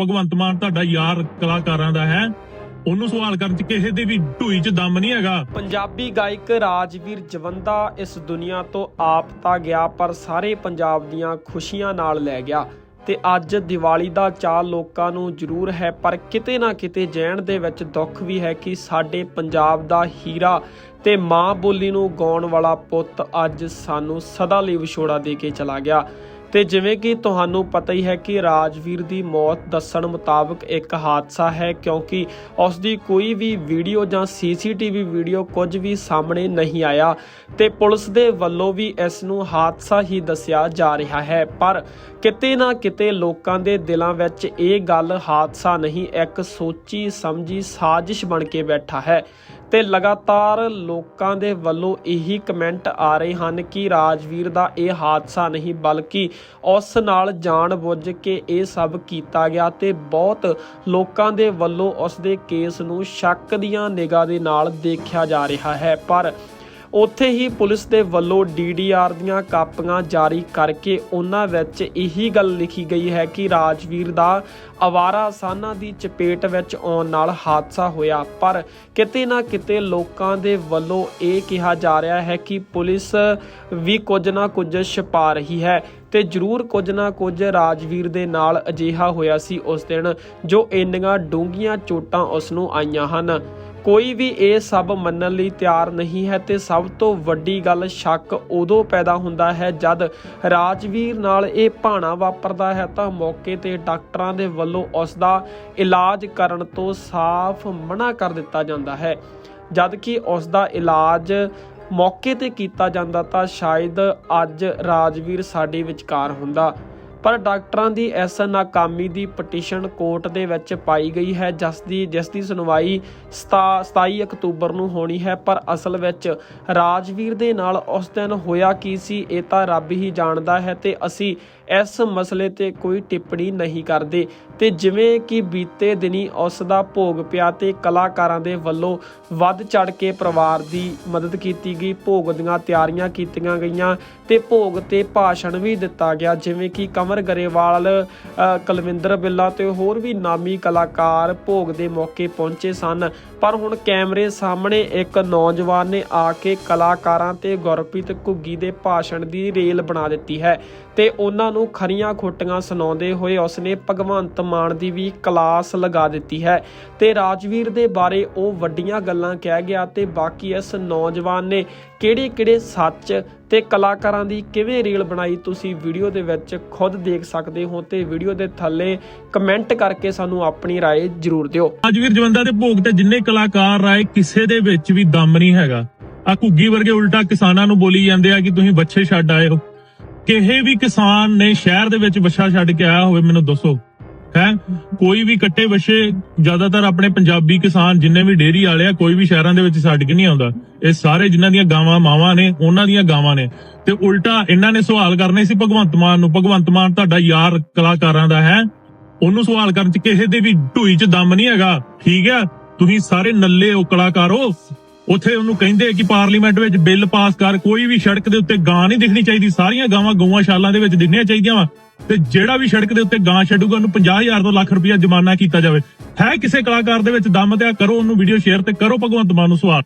ਭਗਵੰਤ ਮਾਨ ਤੁਹਾਡਾ ਯਾਰ ਕਲਾਕਾਰਾਂ ਦਾ ਹੈ। ਉਹਨੂੰ ਸਵਾਲ ਕਰਨ ਚ ਕਿਸੇ ਦੇ ਵੀ ਢੂਈ ਚ ਦਮ ਨਹੀਂ ਹੈਗਾ। ਪੰਜਾਬੀ ਗਾਇਕ ਰਾਜਵੀਰ ਜਵੰਦਾ ਇਸ ਦੁਨੀਆ ਤੋਂ ਆਪ ਤਾਂ ਗਿਆ, ਪਰ ਸਾਰੇ ਪੰਜਾਬ ਦੀਆਂ ਖੁਸ਼ੀਆਂ ਨਾਲ ਲੈ ਗਿਆ। ਤੇ ਅੱਜ ਦੀਵਾਲੀ ਦਾ ਚਾਅ ਲੋਕਾਂ ਨੂੰ ਜ਼ਰੂਰ ਹੈ, ਪਰ ਕਿਤੇ ਨਾ ਕਿਤੇ ਜੈਣ ਦੇ ਵਿੱਚ ਦੁੱਖ ਵੀ ਹੈ ਕਿ ਸਾਡੇ ਪੰਜਾਬ ਦਾ ਹੀਰਾ ਤੇ ਮਾਂ ਬੋਲੀ ਨੂੰ ਗਾਉਣ ਵਾਲਾ ਪੁੱਤ ਅੱਜ ਸਾਨੂੰ ਸਦਾ ਲਈ ਵਿਛੋੜਾ ਦੇ ਕੇ ਚਲਾ ਗਿਆ। ਤੇ ਜਿਵੇਂ ਕਿ ਤੁਹਾਨੂੰ ਪਤਾ ਹੀ ਹੈ ਕਿ ਰਾਜਵੀਰ ਦੀ ਮੌਤ ਦੱਸਣ ਮੁਤਾਬਕ ਇੱਕ ਹਾਦਸਾ ਹੈ, ਕਿਉਂਕਿ ਉਸ ਦੀ ਕੋਈ ਵੀ ਵੀਡੀਓ ਜਾਂ ਸੀਸੀਟੀਵੀ ਵੀਡੀਓ ਕੁਝ ਵੀ ਸਾਹਮਣੇ ਨਹੀਂ ਆਇਆ ਤੇ ਪੁਲਿਸ ਦੇ ਵੱਲੋਂ ਵੀ ਇਸ ਨੂੰ ਹਾਦਸਾ ਹੀ ਦੱਸਿਆ ਜਾ ਰਿਹਾ ਹੈ। ਪਰ ਕਿਤੇ ਨਾ ਕਿਤੇ ਲੋਕਾਂ ਦੇ ਦਿਲਾਂ ਵਿੱਚ ਇਹ ਗੱਲ ਹਾਦਸਾ ਨਹੀਂ, ਇੱਕ ਸੋਚੀ ਸਮਝੀ ਸਾਜ਼ਿਸ਼ ਬਣ ਕੇ ਬੈਠਾ ਹੈ। ਤੇ ਲਗਾਤਾਰ ਲੋਕਾਂ ਦੇ ਵੱਲੋਂ ਇਹੀ ਕਮੈਂਟ ਆ ਰਹੇ ਹਨ ਕਿ ਰਾਜਵੀਰ ਦਾ ਇਹ ਹਾਦਸਾ ਨਹੀਂ, ਬਲਕਿ ਉਸ ਨਾਲ ਜਾਣ-ਬੁੱਝ ਕੇ ਇਹ ਸਭ ਕੀਤਾ ਗਿਆ ਤੇ ਬਹੁਤ ਲੋਕਾਂ ਦੇ ਵੱਲੋਂ ਉਸ ਦੇ ਕੇਸ ਨੂੰ ਸ਼ੱਕ ਦੀਆਂ ਨਿਗਾਹ ਦੇ ਨਾਲ ਦੇਖਿਆ ਜਾ ਰਿਹਾ ਹੈ। ਪਰ ਉੱਥੇ ਹੀ ਪੁਲਿਸ ਦੇ ਵੱਲੋਂ ਡੀਡੀਆਰ ਦੀਆਂ ਕਾਪੀਆਂ ਜਾਰੀ ਕਰਕੇ ਉਹਨਾਂ ਵਿੱਚ ਇਹੀ ਗੱਲ ਲਿਖੀ ਗਈ ਹੈ ਕਿ ਰਾਜਵੀਰ ਦਾ ਅਵਾਰਾ ਸਾਨਾਂ ਦੀ ਚਪੇਟ ਵਿੱਚ ਆਉਣ ਨਾਲ ਹਾਦਸਾ ਹੋਇਆ। ਪਰ ਕਿਤੇ ਨਾ ਕਿਤੇ ਲੋਕਾਂ ਦੇ ਵੱਲੋਂ ਇਹ ਕਿਹਾ ਜਾ ਰਿਹਾ ਹੈ ਕਿ ਪੁਲਿਸ ਵੀ ਕੁਝ ਨਾ ਕੁਝ ਛਪਾ ਰਹੀ ਹੈ ਤੇ ਜ਼ਰੂਰ ਕੁਝ ਨਾ ਕੁਝ ਰਾਜਵੀਰ ਦੇ ਨਾਲ ਅਜਿਹਾ ਹੋਇਆ ਸੀ ਉਸ ਦਿਨ ਜੋ ਇੰਨੀਆਂ ਡੂੰਘੀਆਂ ਚੋਟਾਂ ਉਸ ਨੂੰ ਆਈਆਂ ਹਨ। ਕੋਈ ਵੀ ਇਹ ਸਭ ਮੰਨਣ ਲਈ ਤਿਆਰ ਨਹੀਂ ਹੈ ਤੇ ਸਭ ਤੋਂ ਵੱਡੀ ਗੱਲ ਸ਼ੱਕ ਉਦੋਂ ਪੈਦਾ ਹੁੰਦਾ ਹੈ ਜਦ ਰਾਜਵੀਰ ਨਾਲ ਇਹ ਭਾਣਾ ਵਾਪਰਦਾ ਹੈ ਤਾਂ ਮੌਕੇ ਤੇ ਡਾਕਟਰਾਂ ਦੇ ਵੱਲੋਂ ਉਸ ਦਾ ਇਲਾਜ ਕਰਨ ਤੋਂ ਸਾਫ਼ ਮਨਾ ਕਰ ਦਿੱਤਾ ਜਾਂਦਾ ਹੈ। ਜਦ ਕਿ ਉਸ ਦਾ ਇਲਾਜ ਮੌਕੇ ਤੇ ਕੀਤਾ ਜਾਂਦਾ ਤਾਂ ਸ਼ਾਇਦ ਅੱਜ ਰਾਜਵੀਰ ਸਾਡੇ ਵਿਚਕਾਰ ਹੁੰਦਾ। ਪਰ ਡਾਕਟਰਾਂ ਦੀ ਇਸ ਨਾਕਾਮੀ ਦੀ ਪਟੀਸ਼ਨ ਕੋਰਟ ਦੇ ਵਿੱਚ ਪਾਈ ਗਈ ਹੈ, ਜਿਸ ਦੀ ਜਿਸ ਦੀ ਸੁਣਵਾਈ 27 ਅਕਤੂਬਰ ਨੂੰ ਹੋਣੀ ਹੈ, ਪਰ ਅਸਲ ਵਿੱਚ ਰਾਜਵੀਰ ਦੇ ਨਾਲ ਉਸ ਦਿਨ ਹੋਇਆ ਕੀ ਸੀ, ਇਹ ਤਾਂ ਰੱਬ ਹੀ ਜਾਣਦਾ ਹੈ ਤੇ ਅਸੀਂ ਇਸ ਮਸਲੇ ਤੇ ਕੋਈ ਟਿੱਪਣੀ ਨਹੀਂ ਕਰਦੇ ਤੇ ਜਿਵੇਂ ਕਿ ਬੀਤੇ ਦਿਨੀ ਉਸ ਦਾ ਭੋਗ ਪਿਆ ਤੇ ਕਲਾਕਾਰਾਂ ਦੇ ਵੱਲੋਂ ਵੱਧ ਚੜ ਕੇ ਪਰਿਵਾਰ ਦੀ ਮਦਦ ਕੀਤੀ ਗਈ ਭੋਗ ਦੀਆਂ ਤਿਆਰੀਆਂ ਕੀਤੀਆਂ ਗਈਆਂ ਤੇ ਭੋਗ ਤੇ ਭਾਸ਼ਣ ਵੀ ਦਿੱਤਾ ਗਿਆ ਜਿਵੇਂ ਕਿ ਕਮਰ ਗਰੇਵਾਲ ਅ, ਕੁਲਵਿੰਦਰ ਬਿੱਲਾ ਤੇ ਹੋਰ ਵੀ ਨਾਮੀ ਕਲਾਕਾਰ ਭੋਗ ਦੇ ਮੌਕੇ ਪਹੁੰਚੇ ਸਨ। ਪਰ ਹੁਣ ਕੈਮਰੇ ਸਾਹਮਣੇ ਇੱਕ ਨੌਜਵਾਨ ਨੇ ਆ ਕੇ ਕਲਾਕਾਰਾਂ ਤੇ ਗੁਰਪ੍ਰੀਤ ਘੁੱਗੀ ਦੇ ਭਾਸ਼ਣ ਦੀ ਰੇਲ ਬਣਾ ਦਿੱਤੀ ਹੈ ਤੇ ਉਹਨਾਂ ਨੂੰ ਖਰੀਆਂ ਖੋਟੀਆਂ ਸੁਣਾਉਂਦੇ ਹੋਏ ਉਸਨੇ ਭਗਵੰਤ ਮਾਨ ਦੀ ਵੀ ਕਲਾਸ ਲਗਾ ਦਿੱਤੀ ਹੈ ਤੇ ਰਾਜਵੀਰ ਦੇ ਬਾਰੇ ਉਹ ਵੱਡੀਆਂ ਗੱਲਾਂ ਕਹਿ ਗਿਆ ਤੇ ਬਾਕੀ ਇਸ ਨੌਜਵਾਨ ਨੇ ਕਿਹੜੇ-ਕਿਹੜੇ ਸੱਚ ਤੇ ਕਲਾਕਾਰਾਂ ਦੀ ਕਿਵੇਂ ਰੀਲ ਬਣਾਈ ਤੁਸੀਂ ਵੀਡੀਓ ਦੇ ਵਿੱਚ ਖੁਦ ਦੇਖ ਸਕਦੇ ਹੋ ਤੇ ਵੀਡੀਓ ਦੇ ਥੱਲੇ ਕਮੈਂਟ ਕਰਕੇ ਸਾਨੂੰ ਆਪਣੀ رائے ਜ਼ਰੂਰ ਦਿਓ ਰਾਜਵੀਰ ਜਵੰਦਾ ਦੇ ਭੋਗ ਤੇ ਜਿੰਨੇ ਕਲਾਕਾਰ ਆਏ ਕਿਸੇ ਦੇ ਵਿੱਚ ਵੀ ਦਮ ਨਹੀਂ ਹੈਗਾ ਆ ਘੁੱਗੀ ਵਰਗੇ ਉਲਟਾ ਕਿਸਾਨਾਂ ਨੂੰ ਬੋਲੀ ਜਾਂਦੇ ਆ ਕਿ ਤੁਸੀਂ ਬੱਚੇ ਛੱਡ ਆਏ ਹੋ ਕਿਸੇ ਵੀ ਕਿਸਾਨ ਨੇ ਸ਼ਹਿਰ ਦੇ ਵਿੱਚ ਬੱਚਾ ਛੱਡ ਕੇ ਆਇਆ ਹੋਵੇ ਮੈਨੂੰ ਦੱਸੋ ਹੈ। ਕੋਈ ਵੀ ਕੱਟੇ ਬੱਚੇ ਜ਼ਿਆਦਾਤਰ ਆਪਣੇ ਪੰਜਾਬੀ ਕਿਸਾਨ ਜਿੰਨੇ ਵੀ ਡੇਰੀ ਵਾਲੇ ਆ, ਕੋਈ ਵੀ ਸ਼ਹਿਰਾਂ ਦੇ ਵਿੱਚ ਛੱਡ ਕੇ ਨਹੀਂ ਆਉਂਦਾ। ਇਹ ਸਾਰੇ ਜਿਨ੍ਹਾਂ ਦੀਆਂ ਗਾਵਾਂ ਮਾਵਾਂ ਨੇ, ਉਹਨਾਂ ਦੀਆਂ ਗਾਵਾਂ ਨੇ। ਤੇ ਉਲਟਾ ਇਹਨਾਂ ਨੇ ਸਵਾਲ ਕਰਨੇ ਸੀ ਭਗਵੰਤ ਮਾਨ ਨੂੰ। ਭਗਵੰਤ ਮਾਨ ਤੁਹਾਡਾ ਯਾਰ ਕਲਾਕਾਰਾਂ ਦਾ ਹੈ। ਉਹਨੂੰ ਸਵਾਲ ਕਰਨ ਚ ਕਿਸੇ ਦੇ ਵੀ ਢੂਈ ਚ ਦਮ ਨਹੀਂ ਹੈਗਾ। ਠੀਕ ਹੈ? ਤੁਸੀਂ ਸਾਰੇ ਨੱਲੇ ਹੋ ਕਲਾਕਾਰੋ ਉੱਥੇ ਉਹਨੂੰ ਕਹਿੰਦੇ ਕਿ ਪਾਰਲੀਮੈਂਟ ਵਿੱਚ ਬਿੱਲ ਪਾਸ ਕਰ, ਕੋਈ ਵੀ ਸੜਕ ਦੇ ਉੱਤੇ ਗਾਂ ਨਹੀਂ ਦਿਖਣੀ ਚਾਹੀਦੀ। ਸਾਰੀਆਂ ਗਾਵਾਂ ਗਊਆਂ ਸ਼ਾਲਾਂ ਦੇ ਵਿੱਚ ਦਿਖਣੀਆਂ ਚਾਹੀਦੀਆਂ ਵਾ। ਤੇ ਜਿਹੜਾ ਵੀ ਸੜਕ ਦੇ ਉੱਤੇ ਗਾਂ ਛੱਡੂਗਾ, ਉਹਨੂੰ 50000 ਤੋਂ ਲੱਖ ਰੁਪਇਆ ਜੁਰਮਾਨਾ ਕੀਤਾ ਜਾਵੇ। ਹੈ ਕਿਸੇ ਕਲਾਕਾਰ ਦੇ ਵਿੱਚ ਦਮ ਤੇ ਕਰੋ ਉਹਨੂੰ ਵੀਡੀਓ ਸ਼ੇਅਰ ਤੇ ਕਰੋ ਭਗਵੰਤ ਮਾਨ ਨੂੰ ਸਵਾਲ।